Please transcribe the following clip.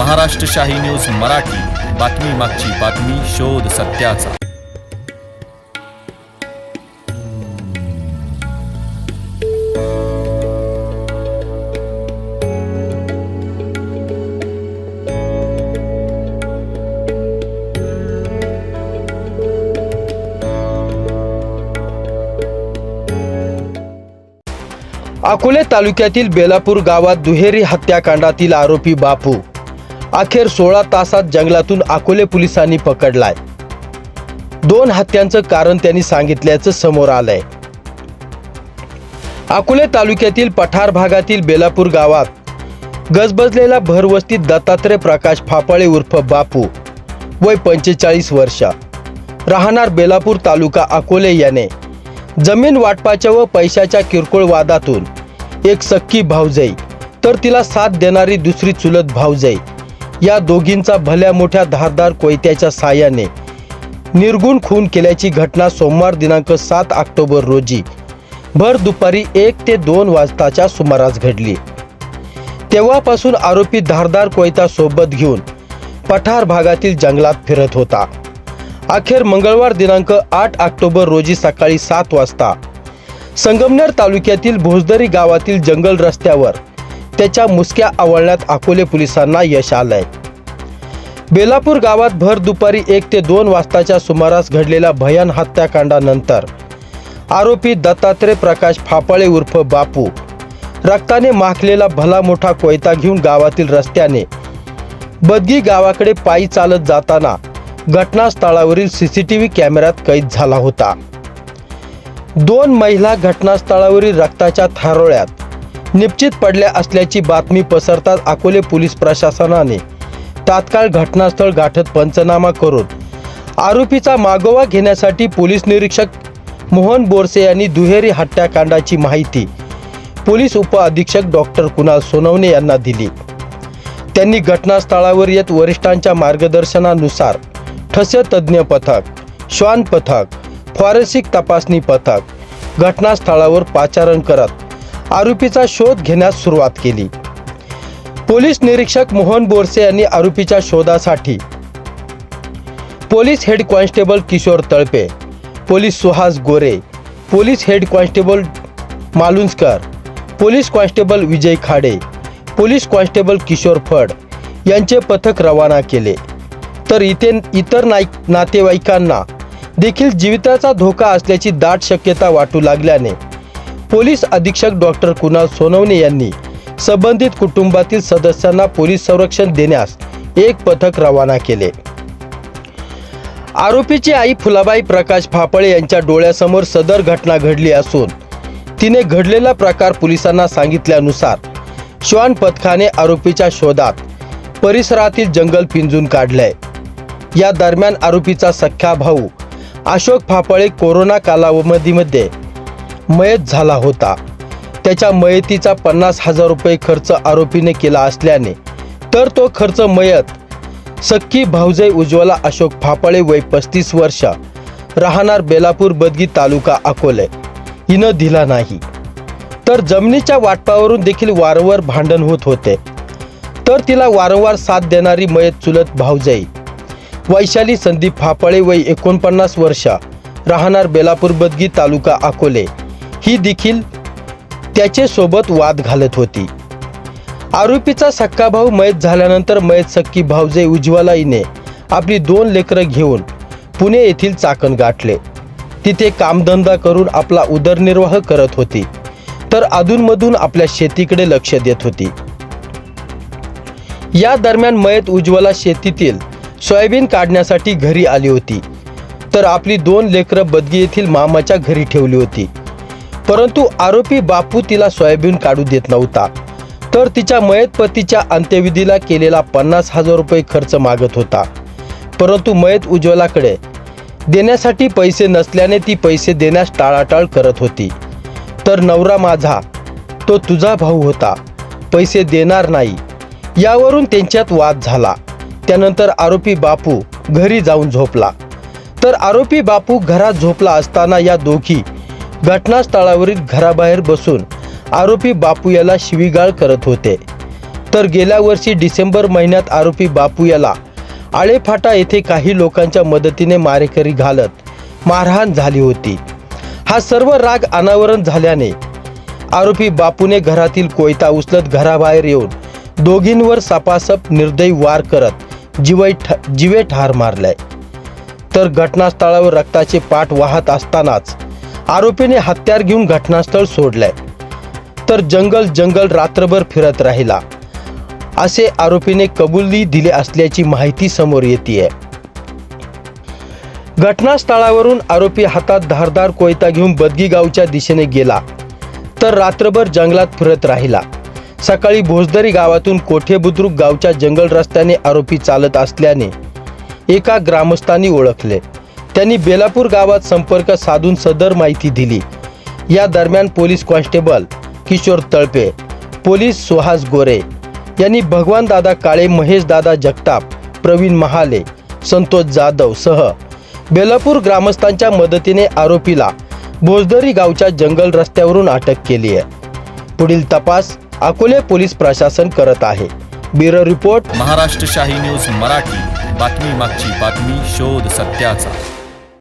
महाराष्ट्र शाही न्यूज मराठी. बातमी मागची बातमी शोध सत्याचा. अकोले तालुक्यातील बेलापूर गावात दुहेरी हत्याकांडातील आरोपी बापू. अखेर सोळा तासात जंगलातून अकोले पोलिसांनी पकडलाय. दोन हत्यांचं कारण त्यांनी सांगितल्याचं समोर आलंय. अकोले तालुक्यातील पठार भागातील बेलापूर गावात गजबजलेला भरवस्तीत दत्तात्रय प्रकाश फाफळे उर्फ बापू वय पंचेचाळीस वर्ष. राहणार बेलापूर तालुका अकोले याने. जमीन वाटपाच्या व पैशाच्या किरकोळ वादातून एक सक्की भावजई तर तिला साथ देणारी दुसरी चुलत भावजई या दोघींचा भल्या मोठ्या धारदार कोयत्याच्या साह्याने निर्गुण खून केल्याची घटना सोमवार दिनांक सात ऑक्टोबर रोजी. भर दुपारी एक ते दोन वाजताच्या सुमारास घडली. तेव्हापासून आरोपी धारदार कोयता सोबत घेऊन पठार भागातील जंगलात फिरत होता. अखेर मंगळवार दिनांक आठ ऑक्टोबर रोजी सकाळी सात वाजता संगमनेर तालुक्यातील भोजदरी गावातील जंगल रस्त्यावर त्याच्या मुसक्या आवळण्यात अकोले पोलिसांना यश आलंय. बेलापूर गावात भर दुपारी एक ते दोन वाजताच्या सुमारास घडलेल्या भयान हत्याकांडानंतर आरोपी दत्तात्रय प्रकाश फाफळे उर्फ बापू रक्ताने माखलेला भला मोठा कोयता घेऊन गावातील रस्त्याने बदगी गावाकडे पायी चालत जाताना घटनास्थळावरील सीसीटीव्ही कॅमेऱ्यात कैद झाला होता. दोन महिला घटनास्थळावरील रक्ताच्या थारोळ्यात निश्चित पडल्या असल्याची बातमी पसरताच अकोले पोलीस प्रशासनाने तात्काळ घटनास्थळ गाठत पंचनामा करून आरोपीचा मागोवा घेण्यासाठी पोलीस निरीक्षक मोहन बोरसे यांनी दुहेरी हत्याकांडाची माहिती पोलीस उपअधीक्षक डॉक्टर कुणाल सोनवणे यांना दिली. त्यांनी घटनास्थळावर येत वरिष्ठांच्या मार्गदर्शनानुसार ठस्य तज्ज्ञ पथक श्वान पथक फॉरेन्सिक तपासणी पथक घटनास्थळावर पाचारण करत आरोपीचा शोध घेण्यास सुरुवात केली. पोलीस निरीक्षक मोहन बोरसे यांनी आरोपीच्या शोधासाठी police head constable Kishor Talpe police Suhas Gore police head constable Malunjkar police constable Vijay Khade police constable Kishor Phad यांचे पथक रवाना केले. तर इथे इतर नाईक नातेवाईकांना देखील जीविताचा धोका असल्याची दाट शक्यता वाटू लागल्याने पोलीस अधीक्षक डॉक्टर कुणाल सोनवणे यांनी संबंधित कुटुंबातील सदस्यांना पोलीस संरक्षण देण्यास एक पथक रवाना केले. आरोपीची आई फुलाबाई प्रकाश फापळे यांच्या डोळ्यासमोर सदर घटना घडली असून तिने घडलेला प्रकार पोलिसांना सांगितल्यानुसार श्वान पथकाने आरोपीच्या शोधात परिसरातील जंगल पिंजून काढलंय. या दरम्यान आरोपीचा सख्खा भाऊ अशोक फापळे कोरोना कालावधीमध्ये मयत झाला होता. त्याच्या मयतीचा पन्नास हजार रुपये खर्च आरोपीने केला असल्याने तर तो खर्च मयत सक्की भाऊजय उज्ज्वला अशोक फाफळे वय पस्तीस वर्ष राहणार बेलापूर बदगी तालुका अकोले. हिनं दिला नाही. तर जमिनीच्या वाटपावरून देखील वारंवार भांडण होत होते. तर तिला वारंवार साथ देणारी मयत चुलत भाऊजाई वैशाली संदीप फाफळे वय एकोणपन्नास वर्ष राहणार बेलापूर बदगी तालुका अकोले. ही देखील त्याच्यासोबत वाद घालत होती. आरोपीचा सक्का भाऊ मयत झाल्यानंतर मयत सक्की भाऊजे उज्ज्वला हिने आपली दोन लेकरं घेऊन पुणे येथील चाकण गाठले. तिथे कामधंदा करून आपला उदरनिर्वाह करत होती. तर अधूनमधून आपल्या शेतीकडे लक्ष देत होती. या दरम्यान मयत उज्ज्वला शेतीतील सोयाबीन काढण्यासाठी घरी आली होती. तर आपली दोन लेकरं बदगी येथील मामाच्या घरी ठेवली होती. परंतु आरोपी बापू तिला सोयाबीन काढू देत नव्हता. तर तिच्या मयत पतीच्या अंत्यविधीला केलेला पन्नास हजार रुपये खर्च मागत होता. परंतु मयत उज्ज्वलाकडे देण्यासाठी पैसे नसल्याने ती पैसे देण्यास टाळाटाळ करत होती. तर नवरा माझा तो तुझा भाऊ होता. पैसे देणार नाही. यावरून त्यांच्यात वाद झाला. त्यानंतर आरोपी बापू घरी जाऊन झोपला. तर आरोपी बापू घरात झोपला असताना या दोघी घटनास्थळावरील घराबाहेर बसून आरोपी बापू याला शिवीगाळ करत होते. तर गेल्या वर्षी डिसेंबर महिन्यात आरोपी बापू याला आळेफाटा येथे काही लोकांच्या मदतीने मारेकरी घालत मारहाण झाली होती. हा सर्व राग अनावरण झाल्याने आरोपी बापूने घरातील कोयता उचलत घराबाहेर येऊन दोघींवर सापासप निर्दयी वार करत जिवे ठ जीवे ठार मारलाय तर घटनास्थळावर रक्ताचे पाठ वाहत असतानाच आरोपीने हत्यार घेऊन घटनास्थळ सोडलंय. तर जंगल जंगल रात्रभर फिरत राहिला. असे आरोपीने कबुली दिले असल्याची माहिती समोर येते घटनास्थळावरून आरोपी हातात धारदार कोयता घेऊन बदगी गावच्या दिशेने गेला. तर रात्रभर जंगलात फिरत राहिला. सकाळी भोजदरी गावातून कोठे बुद्रुक गावच्या जंगल रस्त्याने आरोपी चालत असल्याने एका ग्रामस्थांनी ओळखले. त्यांनी बेलापूर गावात संपर्क साधून सदर माहिती दिली. या दरम्यान police constable Kishor Talpe police Suhas Gore यांनी भगवान दादा काळे महेश दादा जगताप प्रवीण महाले संतोष जाधव सह बेलापूर ग्रामस्थांच्या मदतीने आरोपीला भोजदरी गावच्या जंगल रस्त्यावरून अटक केली आहे. पुढील तपास अकोले पोलीस प्रशासन करत आहे. Bureau report. महाराष्ट्र शाही न्यूज मराठी. बातमी मागची बातमी शोध सत्याचा.